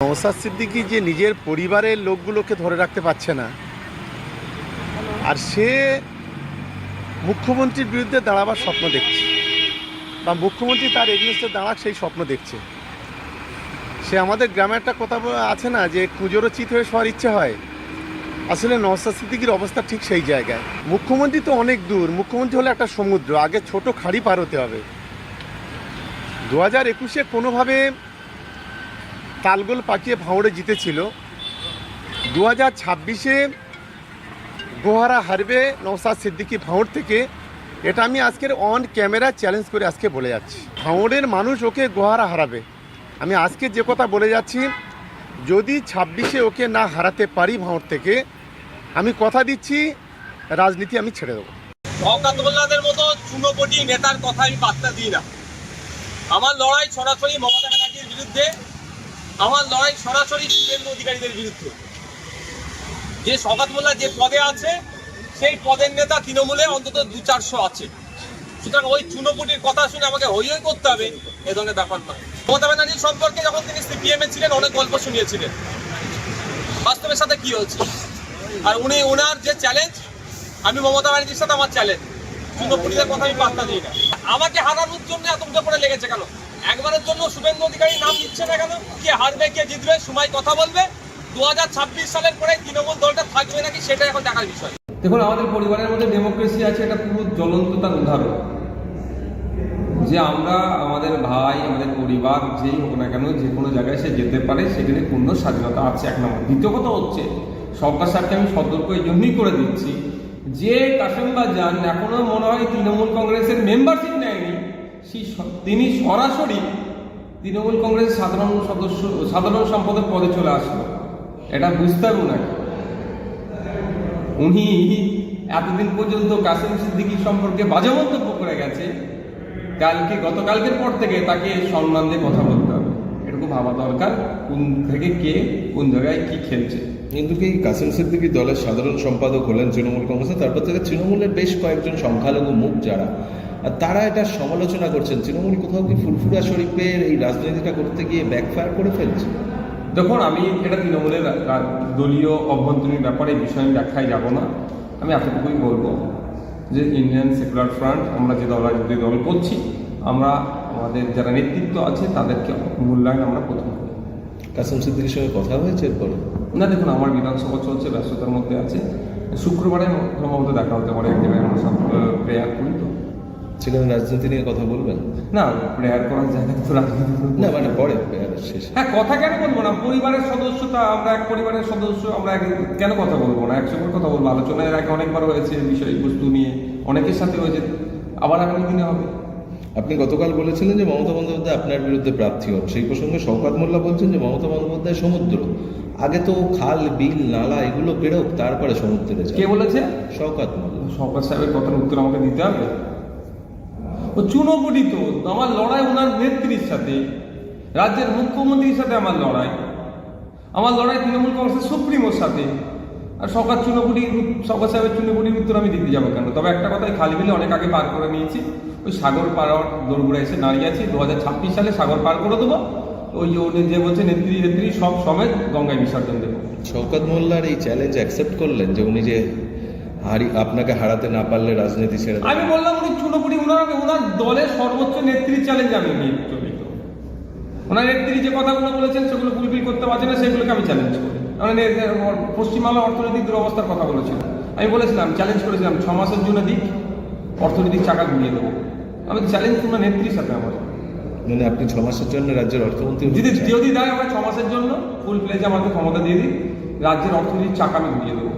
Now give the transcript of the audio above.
নওসাদ সিদ্দিকি যে নিজের পরিবারের লোকগুলোকে ধরে রাখতে পারছে না, আর সে মুখ্যমন্ত্রীর বিরুদ্ধে দাঁড়াবার স্বপ্ন দেখছে, বা মুখ্যমন্ত্রী তার এগেনস্টে দাঁড়াক সেই স্বপ্ন দেখছে। সে আমাদের গ্রামে একটা কথা আছে না, যে কুজোরও চিত হয়ে সবার ইচ্ছে হয়। আসলে নওসাদ সিদ্দিকির অবস্থা ঠিক সেই জায়গায়। মুখ্যমন্ত্রী তো অনেক দূর, মুখ্যমন্ত্রী হলো একটা সমুদ্র, আগে ছোট খাড়ি পার হতে হবে। দু হাজার একুশে কোনোভাবে তালগোল পাকিয়ে ভাঁড়ে জিতেছিল। দু হাজার ছাব্বিশে গোহারা হারবে নৌসাদ সিদ্দিকি ভাঁড় থেকে। এটা আমি আজকের অন ক্যামেরা চ্যালেঞ্জ করে আজকে বলে যাচ্ছি। ভাঁড়ের মানুষ ওকে গোহারা হারাবে। আমি আজকে যে কথা বলে যাচ্ছি, যদি ছাব্বিশে ওকে না হারাতে পারি ভাঁড় থেকে, আমি কথা দিচ্ছি, রাজনীতি আমি ছেড়ে দেবো। শওকাত মোল্লাদের মতো চুনোপটি নেতার কথা আমি পাত্তা দিই না। আমার লড়াই সরাসরি মমতা ব্যানার্জির বিরুদ্ধে আমার লড়াই সরাসরি শুভেন্দু অধিকারীদের বিরুদ্ধে। যে শওকাত মোল্লা যে পদে আছে, সেই পদের নেতা তৃণমূলে অন্তত দু চারশো আছে। সুতরাং ওই চুনোপুটির কথা শুনে আমাকে হই হই করতে হবে, এ ধরনের ব্যাপার না মমতা ব্যানার্জির সম্পর্কে যখন তিনি সিপিএম এ ছিলেন, অনেক গল্প শুনিয়েছিলেন। বাস্তবের সাথে কি হচ্ছে আর উনি ওনার যে চ্যালেঞ্জ আমি মমতা ব্যানার্জির সাথে আমার চ্যালেঞ্জ চুনোপুটিদের কথা আমি পাত্তা দিই না। আমাকে হারানোর জন্য এত উঠে পড়ে লেগেছে কেন? একবারের জন্য শুভেন্দু অধিকারী নাম দিচ্ছে না কেন? কে হারবে, কে জিতবে, সময় কথা বলবে। দু হাজার ছাব্বিশ সালের পরে তৃণমূল দলটা থাকবে নাকি সেটা এখন দেখার বিষয়। দেখুন, আমাদের পরিবারের মধ্যে ডেমোক্রেসি আছে, এটা পুরো জ্বলন্ত তার উদাহরণ। যে আমরা, আমাদের ভাই, আমাদের পরিবার, যেই হোক না কেন, যে কোনো জায়গায় সে যেতে পারে, সেখানে পূর্ণ স্বাধীনতা আছে, এক নম্বর। দ্বিতীয় কথা হচ্ছে, সরকার সাথে আমি সতর্ক এই জন্যই করে দিচ্ছি যে কাশেমবা যান এখনও মনে হয় তৃণমূল কংগ্রেসের মেম্বারশিপ নেয়নি সেই তিনি সরাসরি তৃণমূল কংগ্রেসের সাধারণ সদস্য, সাধারণ সম্পাদক পদে চলে আসলো। এটা বুঝতে হবে ওনাকে উনি এতদিন পর্যন্ত কাসিম সিদ্দিকির সম্পর্কে বাজে মন্তব্য করে গেছে। কালকে, গতকালকের পর থেকে তাকে সম্মান দিয়ে কথা ভাবা দরকার কোন থেকে কে কোন জায়গায় কি খেলছে। কিন্তু কি কাসিম সিদ্দিকী দলের সাধারণ সম্পাদক হলেন তৃণমূল কংগ্রেসে তারপর থেকে তৃণমূলের বেশ কয়েকজন সংখ্যালঘু মুখ যারা আর তারা এটা সমালোচনা করছেন। তৃণমূল কোথাও কি ফুরফুরা শরীফের এই রাজনীতিটা করতে গিয়ে ব্যাকফায়ার করে ফেলছে? দেখুন আমি এটা তৃণমূলের দলীয় অভ্যন্তরীণ ব্যাপারে এই বিষয়ে আমি ব্যাখ্যায় যাব না। আমি এতটুকুই বলব যে ইন্ডিয়ান সেকুলার ফ্রন্ট আমরা যে দল যে দল করছি আমরা আমাদের যারা নেতৃত্ব আছে তাদেরকে মূল্যায়ন আমরা প্রথম করি। কাসিম সিদ্দিকীর সঙ্গে কথা হয়েছে এরপরে? না দেখুন আমার বিধানসভা চলছে ব্যস্ততার মধ্যে আছে। শুক্রবারে সম্ভবত দেখা হতে পারে এক জায়গায় আমরা সব প্রেয়ার করি তো। সেখানে রাজনীতি নিয়ে কথা বলবেন? না প্রেয়ার করার জায়গা তো রাজনীতি না মানে পরে প্রেয়ারের শেষে। হ্যাঁ কথা কেন বলব না? পরিবারের সদস্যতা আমরা এক পরিবারের সদস্য আমরা এক- কেন কথা বলব না? একসঙ্গে কথা বলব। আলোচনা এর আগে অনেকবার হয়েছে বিষয়বস্তু নিয়ে অনেকের সাথে হয়েছে। আবার আগামী দিনে হবে। আপনি গতকাল বলেছিলেন যে মমতা বন্দ্যোপাধ্যায় আপনার বিরুদ্ধে প্রার্থী হন। সেই প্রসঙ্গে শওকাত মোল্লা বলছেন যে মমতা বন্দ্যোপাধ্যায় সমুদ্র। আগে তো খাল বিল নালা এগুলো পেরোক তারপরে সমুদ্রে কে বলেছে? শওকাত মোল্লা। সরকার সাহেবের কথার উত্তর আমাকে দিতে হবে। ও চুনোপটিত আমার লড়াই ওনার নেত্রীর সাথে রাজ্যের মুখ্যমন্ত্রীর সাথে আমার লড়াই আমার লড়াই তৃণমূল কংগ্রেসের সুপ্রিমোর সাথে। আর সরকার চুনোপুটি সরকার সাহেবের চুনোপুটির উত্তর আমি দিতে যাব কেন? তবে একটা কথাই খালি বিলে অনেক আগে পার করে নিয়েছি। ওই সাগর পার দৌড়গুড়া এসে দাঁড়িয়ে আছি। দু হাজার ছাব্বিশ সালে সাগর পার করে দেবো। ওই যে উনি যে বলছে নেত্রী নেত্রী সব সমেত গঙ্গায় বিসর্জন দেবো। শওকত মোল্লার এই চ্যালেঞ্জ অ্যাকসেপ্ট করলেন যে উনি যে হারি আপনাকে হারাতে না পারলে রাজনীতি ছেড়ে আমি বললাম উনি চুনোপুরি ওনার ওনার দলের সর্বোচ্চ নেত্রী চ্যালেঞ্জ আমি ওনার নেত্রী যে কথাগুলো বলেছেন সেগুলো ফুলফিল করতে পারছে না সেগুলোকে আমি চ্যালেঞ্জ করি। মানে পশ্চিমবাংলা অর্থনৈতিক দুরবস্থার কথা বলেছিল আমি বলেছিলাম চ্যালেঞ্জ করেছিলাম ছ মাসের জন্য দিক অর্থনৈতিক চাকা ঘুরিয়ে দেবো। আমি চ্যালেঞ্জ তোমরা নেত্রীর সাথে আমার। মানে আপনি ছ মাসের জন্য রাজ্যের অর্থমন্ত্রী যদি? যদি দেয় আমার ছ মাসের জন্য। ফুল প্লেজ আমাকে ক্ষমতা দিয়ে দিই রাজ্যের অর্থনীতির চাকা আমি ঘুরিয়ে দেবো।